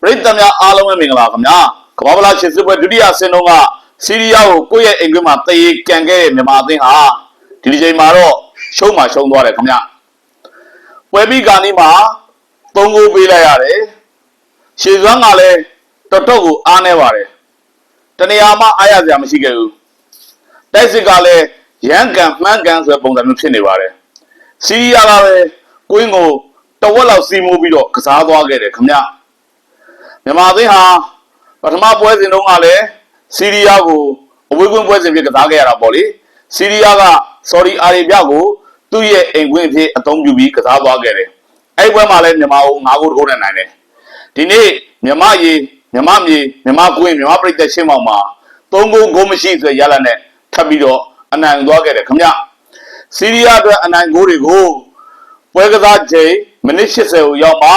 ပရိသတ်များအားလုံးပဲမင်္ဂလာခင်ဗျာကမ္ဘာပလာရှစ်စစ်ပွဲဒုတိယဆင်းတုန်းကစီးရီးယားကိုကိုယ့်ရဲ့အိမ်ကွင်းမှာတရေကန်ခဲ့တဲ့မြန်မာအသင်းဟာဒီဒီချိန်မှာတော့ရှုံးမှရှုံးသွားတယ်ခင်ဗျာပွဲပြီးကာနီမှာသုံးဂိုးပေးလိုက်ရတယ်ရှေစွမ်းကလည်းတော်တော်ကိုအားနေပါတယ်တနေရာမှာအားရစရာမရှိခဲ့ဘူးတိုက်စစ်ကလည်းရန်ကန်မှန်းကန်ဆိုတဲ့ပုံစံမျိုးဖြစ်နေပါတယ်စီးရီးယားကလည်းကိုင်းကိုတဝက်လောက်စီးမိုးပြီးတော့ကစားသွားခဲ့တယ်ခင်ဗျာ မြန်မာအသင်းဟာပထမပွဲစဉ်တုန်းကလည်းစီးရီးယားကိုအဝေးကွင်းပွဲစဉ်ဖြစ်ကစားခဲ့ရတာပေါ့လေစီးရီးယားကဆော်ဒီအာရေဗျကိုသူ့ရဲ့အိမ်ကွင်းအဖြစ်အသုံးပြုပြီးကစားသွားခဲ့တယ်အဲ့ဒီပွဲမှာလည်းမြန်မာကို၅ဂိုးတဂိုးနဲ့နိုင်တယ်ဒီနေ့မြန်မာရေမြန်မာမြေမြန်မာကွင်းမြန်မာပြည်သက်ရှင်းမောင်မှာ၃ဂိုးဂိုးမရှိဆိုရလာနဲ့ထပ်ပြီးတော့အနိုင်သွားခဲ့တယ်ခင်ဗျစီးရီးယားအတွက်အနိုင်ဂိုးတွေကိုပွဲကစားချိန်မိနစ်80ကိုရောက်မှ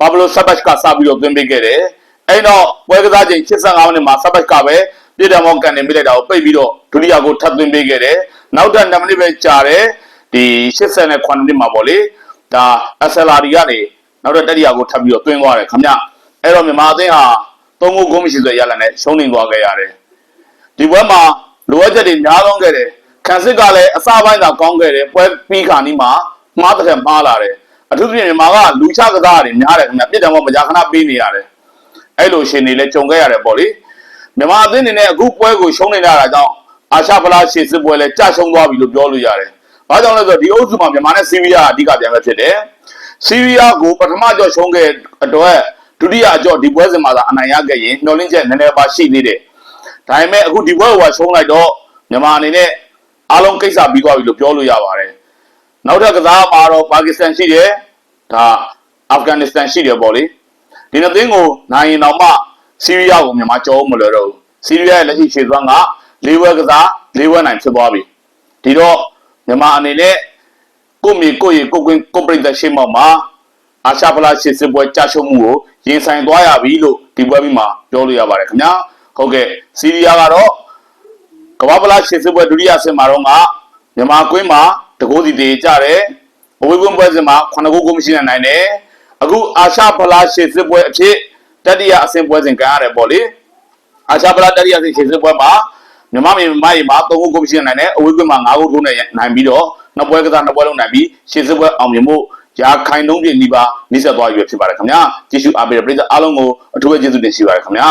ဘာဘလိုဆပ်ဘတ်ကစပြီးတော့သွင်းပေးခဲ့တယ်။အဲ့တော့ပွဲကစားချိန်85မိနစ်မှာဆပ်ဘတ်ကပဲပြည်တော်မောကန်နေမိလိုက်တာကိုပိတ်ပြီးတော့ဒုတိယကိုထပ်သွင်းပေးခဲ့တယ်။နောက်ထပ်2မိနစ်ပဲကြာတယ်။ဒီ89မိနစ်မှာပေါ့လေ။ဒါအဆလာဒီကနေနောက်ထပ်တတိယကိုထပ်ပြီးတော့သွင်းသွားတယ်ခင်ဗျ။အဲ့တော့မြန်မာအသင်းဟာ3ဂိုးဂိုးမရှိဆိုရလာနဲ့ရှုံးနေသွားခဲ့ရတယ်။ဒီပွဲမှာလိုအပ်ချက်တွေများလုံးခဲ့တယ်။ခန်းစစ်ကလည်းအစပိုင်းသာကောင်းခဲ့တယ်။ပွဲပြီးခါနီးမှာမှားတဲ့မှားလာတယ်။ အထူးသဖြင့်မြန်မာကလူချကစားရတယ်များတယ်ခင်ဗျပြစ်တယ်မို့မကြာခဏပေးနေရတယ်အဲ့လိုရှင်နေလဲကြုံခဲ့ရတယ်ပေါ့လေမြန်မာအသင်းအနေနဲ့အခုပွဲကိုရှုံးနေရတာကြောင့်အာရှဖလားရှေ့စစ်ပွဲလဲကြာရှုံးသွားပြီလို့ပြောလို့ရတယ်ဘာကြောင့်လဲဆိုတော့ဒီအုပ်စုမှာမြန်မာနဲ့ဆီးရီးယားအဓိကပြန်ပဲဖြစ်တယ်ဆီးရီးယားကိုပထမကြော့ရှုံးခဲ့အတွက်ဒုတိယအကြော့ဒီပွဲစဉ်မှာသာအနိုင်ရခဲ့ရင်မျှော်လင့်ချက်နည်းနည်းပါရှိသေးတယ်ဒါပေမဲ့အခုဒီပွဲကိုရှုံးလိုက်တော့မြန်မာအနေနဲ့အားလုံးကိစ္စပြီးသွားပြီလို့ပြောလို့ရပါတယ် နောက်ထပ်ကစားမှာတော့ပါကစ္စတန်ရှိတယ်ဒါအာဖဂန်နစ္စတန်ရှိတယ်ပေါ့လေဒီနှစ်သင်းကိုနိုင်ရင်တော့မှဆီးရီးယားကိုမြန်မာကြောမလွယ်တော့ဘူးဆီးရီးယားရဲ့လက်ရှိခြေစွမ်းက၄ဝဲကစား၄ဝဲနိုင်ဖြစ်သွားပြီဒီတော့မြန်မာအနေနဲ့ကိုယ့်မြေကိုယ့်ရေကိုယ့်ကွင်းကိုယ့်ပြည်သက်ရှေ့မောက်မှာအာရှဖလားရှေ့စစ်ပွဲကြာရှုံးမှုကိုရင်ဆိုင်သွားရပြီလို့ဒီပွဲပြီးမှာပြောလို့ရပါတယ်ခင်ဗျာဟုတ်ကဲ့ဆီးရီးယားကတော့ကမ္ဘာပလာရှေ့စစ်ပွဲဒုတိယဆင်မှာတော့ကမြန်မာကွင်းမှာ တကိုးစီတေကြတယ်အဝေးကွင်းပွဲစဉ်မှာ9ဂိုးကိုမရှိနိုင်တယ်အခုအာရှဖလားရှေ့စစ်ပွဲအဖြစ်တတိယအဆင့်ပွဲစဉ်ကန်ရတယ်ပေါ့လေအာရှဖလားတတိယအဆင့်ရှေ့စစ်ပွဲမှာမြန်မာပြည်မိုင်းမှာ3ဂိုးကိုမရှိနိုင်တယ်အဝေးကွင်းမှာ9ဂိုးထိုးနဲ့နိုင်ပြီးတော့နှစ်ပွဲကစားနှစ်ပွဲလုံးနိုင်ပြီးရှေ့စစ်ပွဲအောင်မြင်မှုရာခိုင်နှုန်းပြည့်နီးပါးနှိစက်သွားပြီဖြစ်ပါတယ်ခင်ဗျာကြည့်ရှုအားပေးတဲ့ပရိသတ်အားလုံးကိုအထူးပဲကျေးဇူးတင်ရှိပါတယ်ခင်ဗျာ